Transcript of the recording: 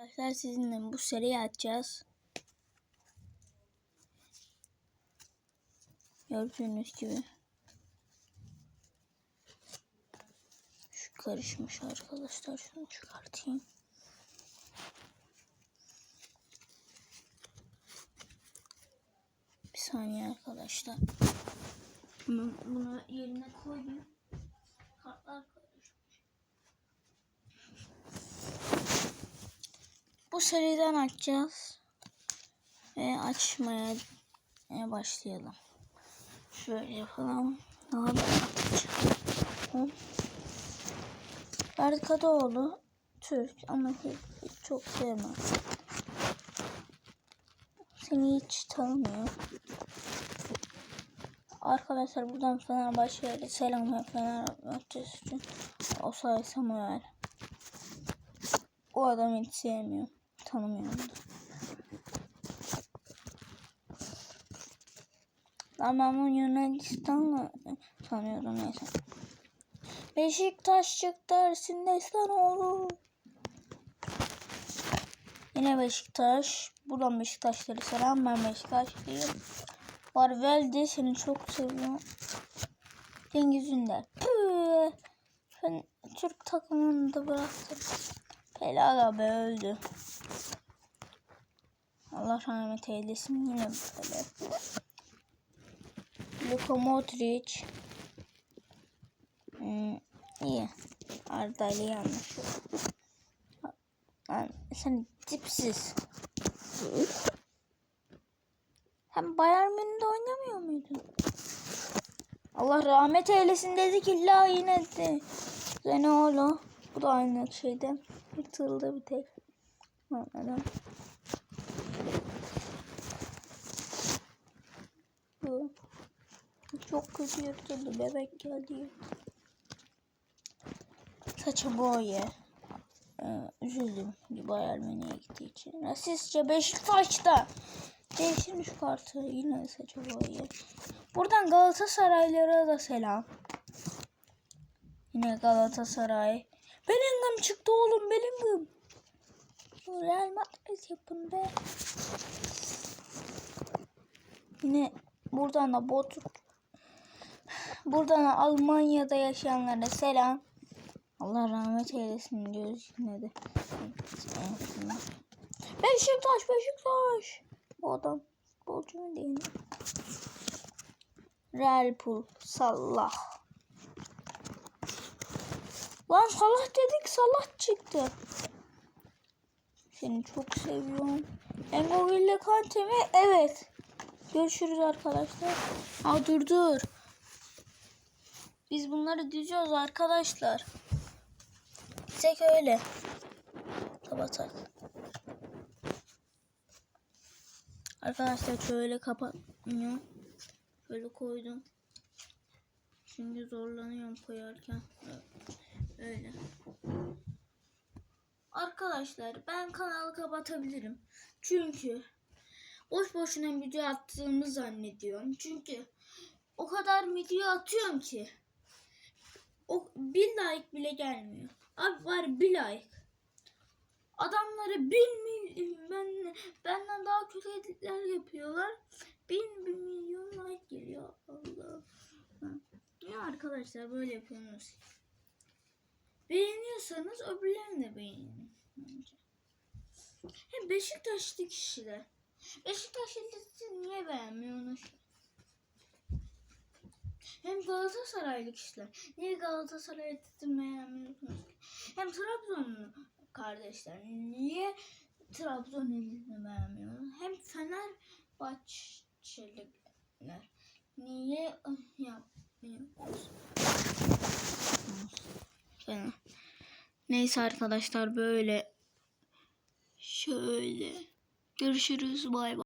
Arkadaşlar sizinle bu seriyi açacağız. Gördüğünüz gibi. Şu karışmış arkadaşlar. Şunu çıkartayım. Bir saniye arkadaşlar. Bunu, bunu yerine koyayım. Kartlar karışmış. Bu seriden açacağız. Ve açmaya başlayalım. Şöyle yapalım. Daha da açalım. Berkadoğlu Türk ama hiç, çok sevmem. Seni hiç tanımıyor. Arkadaşlar buradan Fenerbahçe'ye selam Fenerbahçe için. O say Samuel. O adamı hiç sevmiyorum. Tanımıyorum. Lan ben bunu Yunanistan'la tanıyordum neyse. Beşiktaş çıktı Ersin Destanoğlu. Yine Beşiktaş. Buradan Beşiktaşları selam. Ben Beşiktaşlıyım. Var Veldi seni çok seviyorum. Cengiz Ünder. Ben Türk takımını da bıraktım. Pelaga be öldü. Allah rahmet eylesin yine böyle. Luka Modric. Hmm, iyi. Arda ile yanlış. Lan sen dipsiz. Hem Bayern Münih'de oynamıyor muydun? Allah rahmet eylesin dedi ki la yine de. Zenoğlu. Bu da aynı şeyde. Yırtıldı bir tek. Neden? Bu. Çok kötü yırtıldı. Bebek geldi. Saça boya. Ee, üzüldüm. Bayern Münih'e gittiği için. Rasistçe Beşiktaş'ta. Değiştirmiş kartı. Yine saça boya. Buradan Galatasaraylara da selam. Yine Galatasaray. Bellingham çıktı oğlum Bellingham. Real Madrid yapın be. Yine buradan da Botruk. Buradan da Almanya'da yaşayanlara selam. Allah rahmet eylesin diyoruz yine de. Beşiktaş Beşiktaş. Bu adam futbolcu mu değil mi? Real Pul Salah. Lan Salah dedik Salah çıktı. Seni çok seviyorum. Engol ile Kante mi? Evet. Görüşürüz arkadaşlar. Aa dur dur. Biz bunları düzüyoruz arkadaşlar. Tek öyle. Kapatak. Arkadaşlar şöyle kapatmıyor. Böyle koydum. Şimdi zorlanıyorum koyarken. Öyle. Arkadaşlar ben kanalı kapatabilirim. Çünkü boş boşuna video attığımı zannediyorum. Çünkü o kadar video atıyorum ki o bir like bile gelmiyor. Abi var bir like. Adamları bin milyon ben, benden daha kötü editler yapıyorlar. Bin, bin milyon like geliyor. Allah. Ya arkadaşlar böyle yapıyorsunuz. Beğeniyorsanız öbürlerini de beğenin. Bence. Hem Beşiktaşlı kişiler. Beşiktaşlı niye beğenmiyorsunuz? Hem Galatasaraylı kişiler. Niye Galatasaray'ı beğenmiyorsunuz? Hem Trabzonlu kardeşler. Niye Trabzon elini beğenmiyorsunuz? Hem Fenerbahçeliler. Niye yapmıyorsunuz? Neyse arkadaşlar böyle. Şöyle. Görüşürüz. Bay bay.